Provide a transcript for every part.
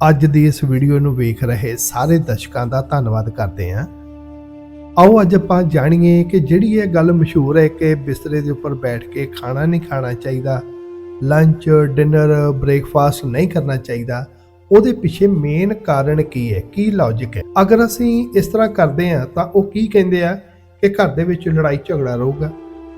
ਅੱਜ ਦੀ ਇਸ ਵੀਡੀਓ ਨੂੰ ਵੇਖ ਰਹੇ ਸਾਰੇ ਦਰਸ਼ਕਾਂ ਦਾ ਧੰਨਵਾਦ ਕਰਦੇ ਹਾਂ। ਆਓ ਅੱਜ ਆਪਾਂ ਜਾਣੀਏ ਕਿ ਜਿਹੜੀ ਇਹ ਗੱਲ ਮਸ਼ਹੂਰ ਹੈ ਕਿ ਬਿਸਤਰੇ ਦੇ ਉੱਪਰ ਬੈਠ ਕੇ ਖਾਣਾ ਨਹੀਂ ਖਾਣਾ ਚਾਹੀਦਾ ਲੰਚ ਡਿਨਰ ਬ੍ਰੇਕਫਾਸਟ ਨਹੀਂ ਕਰਨਾ ਚਾਹੀਦਾ, ਉਹਦੇ ਪਿੱਛੇ ਮੇਨ ਕਾਰਨ ਕੀ ਹੈ, ਕੀ ਲੌਜੀਕ ਹੈ? ਅਗਰ ਅਸੀਂ ਇਸ ਤਰ੍ਹਾਂ ਕਰਦੇ ਹਾਂ, ਤਾਂ ਉਹ ਕੀ ਕਹਿੰਦੇ ਆ ਕਿ ਘਰ ਦੇ ਵਿੱਚ ਲੜਾਈ ਝਗੜਾ ਰਹੂਗਾ,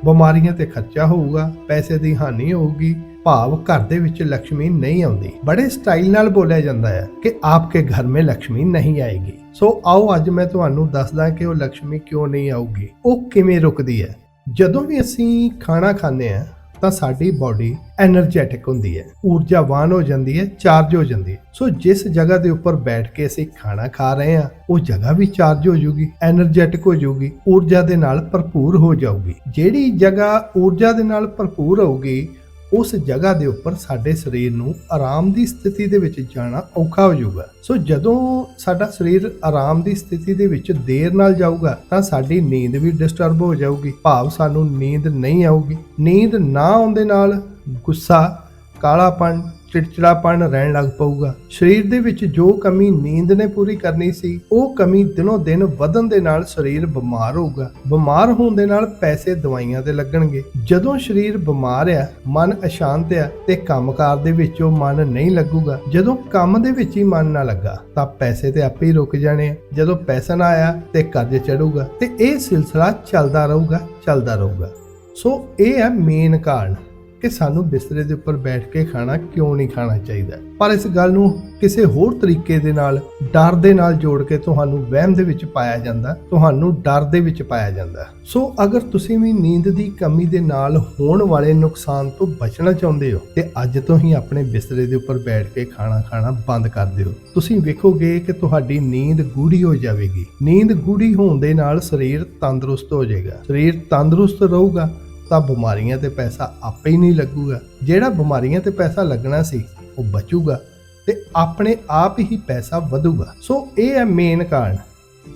ਬਿਮਾਰੀਆਂ ਤੇ ਖਰਚਾ ਹੋਊਗਾ, ਪੈਸੇ ਦੀ ਹਾਨੀ ਹੋਊਗੀ ਭਾਵ ਘਰ ਦੇ ਵਿੱਚ ਲక్ష్ਮੀ ਨਹੀਂ ਆਉਂਦੀ। ਬੜੇ ਸਟਾਈਲ ਨਾਲ ਬੋਲਿਆ ਜਾਂਦਾ ਹੈ ਕਿ ਆਪਕੇ ਘਰ ਮੇ ਲక్ష్ਮੀ ਨਹੀਂ ਆਏਗੀ। ਸੋ ਆਓ ਅੱਜ ਮੈਂ ਤੁਹਾਨੂੰ ਦੱਸਦਾ ਕਿ ਉਹ ਲక్ష్ਮੀ ਕਿਉਂ ਨਹੀਂ ਆਊਗੀ। ਉਹ ਕਿਵੇਂ ਰੁਕਦੀ ਹੈ? ਜਦੋਂ ਵੀ ਅਸੀਂ ਖਾਣਾ ਖਾਂਦੇ ਹਾਂ, ਤਾਂ ਸਾਡੀ ਬਾਡੀ એનર્ਜੈਟਿਕ ਹੁੰਦੀ ਹੈ। ਊਰਜਾਵਾਨ ਹੋ ਜਾਂਦੀ ਹੈ ਚਾਰਜ ਹੋ ਜਾਂਦੀ ਹੈ। ਸੋ ਜਿਸ ਜਗ੍ਹਾ ਦੇ ਉੱਪਰ ਬੈਠ ਕੇ ਅਸੀਂ ਖਾਣਾ ਖਾ ਰਹੇ ਹਾਂ, ਉਹ ਜਗ੍ਹਾ ਵੀ ਚਾਰਜ ਹੋ ਜਾਊਗੀ એનર્ਜੈਟਿਕ ਹੋ ਜਾਊਗੀ ਊਰਜਾ ਦੇ ਨਾਲ ਭਰਪੂਰ ਹੋ ਜਾਊਗੀ। ਜਿਹੜੀ ਜਗ੍ਹਾ ਊਰਜਾ ਦੇ ਨਾਲ ਭਰਪੂਰ ਹੋਊਗੀ ਉਸ ਜਗ੍ਹਾ ਦੇ ਉੱਪਰ ਸਾਡੇ ਸਰੀਰ ਨੂੰ ਆਰਾਮ ਦੀ ਸਥਿਤੀ ਦੇ ਵਿੱਚ ਜਾਣਾ ਔਖਾ ਹੋ ਜਾਊਗਾ। ਸੋ ਜਦੋਂ ਸਾਡਾ ਸਰੀਰ ਆਰਾਮ ਦੀ ਸਥਿਤੀ ਦੇ ਵਿੱਚ ਦੇਰ ਨਾਲ ਜਾਊਗਾ, ਤਾਂ ਸਾਡੀ ਨੀਂਦ ਵੀ ਡਿਸਟਰਬ ਹੋ ਜਾਊਗੀ। ਭਾਵ ਸਾਨੂੰ ਨੀਂਦ ਨਹੀਂ ਆਊਗੀ। ਨੀਂਦ ਨਾ ਆਉਣ ਦੇ ਨਾਲ ਗੁੱਸਾ ਕਾਲਾਪਨ ਚਿੜਚਿੜਾਪਣ ਰਹਿਣ ਲੱਗ ਪਊਗਾ। ਸਰੀਰ ਦੇ ਵਿੱਚ ਜੋ ਕਮੀ ਨੀਂਦ ਨੇ ਪੂਰੀ ਕਰਨੀ ਸੀ, ਉਹ ਕਮੀ ਦਿਨੋ ਦਿਨ ਵਧਣ ਦੇ ਨਾਲ ਸਰੀਰ ਬਿਮਾਰ ਹੋਊਗਾ। ਬਿਮਾਰ ਹੋਣ ਦੇ ਨਾਲ ਪੈਸੇ ਦਵਾਈਆਂ ਤੇ ਲੱਗਣਗੇ। ਜਦੋਂ ਸਰੀਰ ਬਿਮਾਰ ਆ, ਮਨ ਅਸ਼ਾਂਤ ਆ ਤੇ ਕੰਮਕਾਰ ਦੇ ਵਿੱਚ ਉਹ ਮਨ ਨਹੀਂ ਲੱਗੂਗਾ। ਜਦੋਂ ਕੰਮ ਦੇ ਵਿੱਚ ਹੀ ਮਨ ਨਾ ਲੱਗਾ, ਤਾਂ ਪੈਸੇ ਤੇ ਆਪੇ ਹੀ ਰੁਕ ਜਾਣੇ ਆ। ਜਦੋਂ ਪੈਸਾ ਨਾ ਆਇਆ ਤੇ ਕਰਜ਼ ਚੜੂਗਾ ਤੇ ਇਹ ਸਿਲਸਿਲਾ ਚੱਲਦਾ ਰਹੂਗਾ ਚੱਲਦਾ ਰਹੂਗਾ। ਸੋ ਇਹ ਹੈ ਮੇਨ ਕਾਰਨ। ਕਿ ਸਾਨੂੰ ਬਿਸਤਰੇ ਦੇ ਉੱਪਰ ਬੈਠ ਕੇ ਖਾਣਾ ਕਿਉਂ ਨਹੀਂ ਖਾਣਾ ਚਾਹੀਦਾ? ਪਰ ਇਸ ਗੱਲ ਨੂੰ ਕਿਸੇ ਹੋਰ ਤਰੀਕੇ ਦੇ ਨਾਲ, ਡਰ ਦੇ ਨਾਲ ਜੋੜ ਕੇ ਤੁਹਾਨੂੰ ਵਹਿਮ ਦੇ ਵਿੱਚ ਪਾਇਆ ਜਾਂਦਾ, ਤੁਹਾਨੂੰ ਡਰ ਦੇ ਵਿੱਚ ਪਾਇਆ ਜਾਂਦਾ। ਸੋ ਅਗਰ ਤੁਸੀਂ ਵੀ ਨੀਂਦ ਦੀ ਕਮੀ ਦੇ ਨਾਲ ਹੋਣ ਵਾਲੇ ਨੁਕਸਾਨ ਤੋਂ ਬਚਣਾ ਚਾਹੁੰਦੇ ਹੋ, ਤੇ ਅੱਜ ਤੋਂ ਹੀ ਆਪਣੇ ਬਿਸਤਰੇ ਦੇ ਉੱਪਰ ਬੈਠ ਕੇ ਖਾਣਾ ਖਾਣਾ ਬੰਦ ਕਰ ਦਿਓ। ਤੁਸੀਂ ਵੇਖੋਗੇ ਕਿ ਤੁਹਾਡੀ ਨੀਂਦ ਗੂੜੀ ਹੋ ਜਾਵੇਗੀ। ਨੀਂਦ ਗੂੜੀ ਹੋਣ ਦੇ ਨਾਲ ਸਰੀਰ ਤੰਦਰੁਸਤ ਹੋ ਜਾਏਗਾ। ਸਰੀਰ ਤੰਦਰੁਸਤ ਰਹੂਗਾ। ਤਾਂ ਬਿਮਾਰੀਆਂ ਤੇ ਪੈਸਾ ਆਪੇ ਹੀ ਨਹੀਂ ਲੱਗੂਗਾ। ਜਿਹੜਾ ਬਿਮਾਰੀਆਂ ਤੇ ਪੈਸਾ ਲੱਗਣਾ ਸੀ, ਉਹ ਬਚੂਗਾ ਤੇ ਆਪਣੇ ਆਪ ਹੀ ਪੈਸਾ ਵਧੂਗਾ। ਸੋ ਇਹ ਹੈ ਮੇਨ ਕਾਰਨ।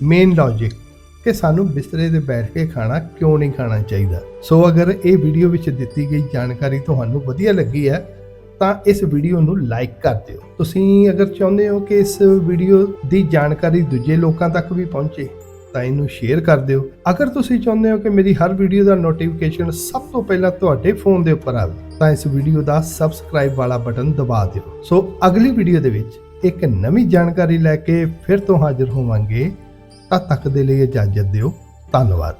ਮੇਨ ਲੌਜੀਕ ਕਿ ਸਾਨੂੰ ਬਿਸਤਰੇ ਤੇ ਬੈਠ ਕੇ ਖਾਣਾ ਕਿਉਂ ਨਹੀਂ ਖਾਣਾ ਚਾਹੀਦਾ। ਸੋ ਅਗਰ ਇਹ ਵੀਡੀਓ ਵਿੱਚ ਦਿੱਤੀ ਗਈ ਜਾਣਕਾਰੀ ਤੁਹਾਨੂੰ ਵਧੀਆ ਲੱਗੀ ਹੈ, ਤਾਂ ਇਸ ਵੀਡੀਓ ਨੂੰ ਲਾਈਕ ਕਰ ਦਿਓ। ਤੁਸੀਂ ਅਗਰ ਚਾਹੁੰਦੇ ਹੋ ਕਿ ਇਸ ਵੀਡੀਓ ਦੀ ਜਾਣਕਾਰੀ ਦੂਜੇ ਲੋਕਾਂ ਤੱਕ ਵੀ ਪਹੁੰਚੇ ਤਾਂ ਇਹਨੂੰ ਸ਼ੇਅਰ ਕਰ ਦਿਓ। ਅਗਰ ਤੁਸੀਂ ਚਾਹੁੰਦੇ ਹੋ ਕਿ ਮੇਰੀ ਹਰ ਵੀਡੀਓ ਦਾ ਨੋਟੀਫਿਕੇਸ਼ਨ ਸਭ ਤੋਂ ਪਹਿਲਾਂ ਤੁਹਾਡੇ ਫੋਨ ਦੇ ਉੱਪਰ ਆਵੇ, ਤਾਂ ਇਸ ਵੀਡੀਓ ਦਾ ਸਬਸਕ੍ਰਾਈਬ ਵਾਲਾ ਬਟਨ ਦਬਾ ਦਿਓ। ਸੋ ਅਗਲੀ ਵੀਡੀਓ ਦੇ ਵਿੱਚ ਇੱਕ ਨਵੀਂ ਜਾਣਕਾਰੀ ਲੈ ਕੇ ਫਿਰ ਤੋਂ ਹਾਜ਼ਰ ਹੋਵਾਂਗੇ। ਤਦ ਤੱਕ ਦੇ ਲਈ ਇਜਾਜ਼ਤ ਦਿਓ। ਧੰਨਵਾਦ।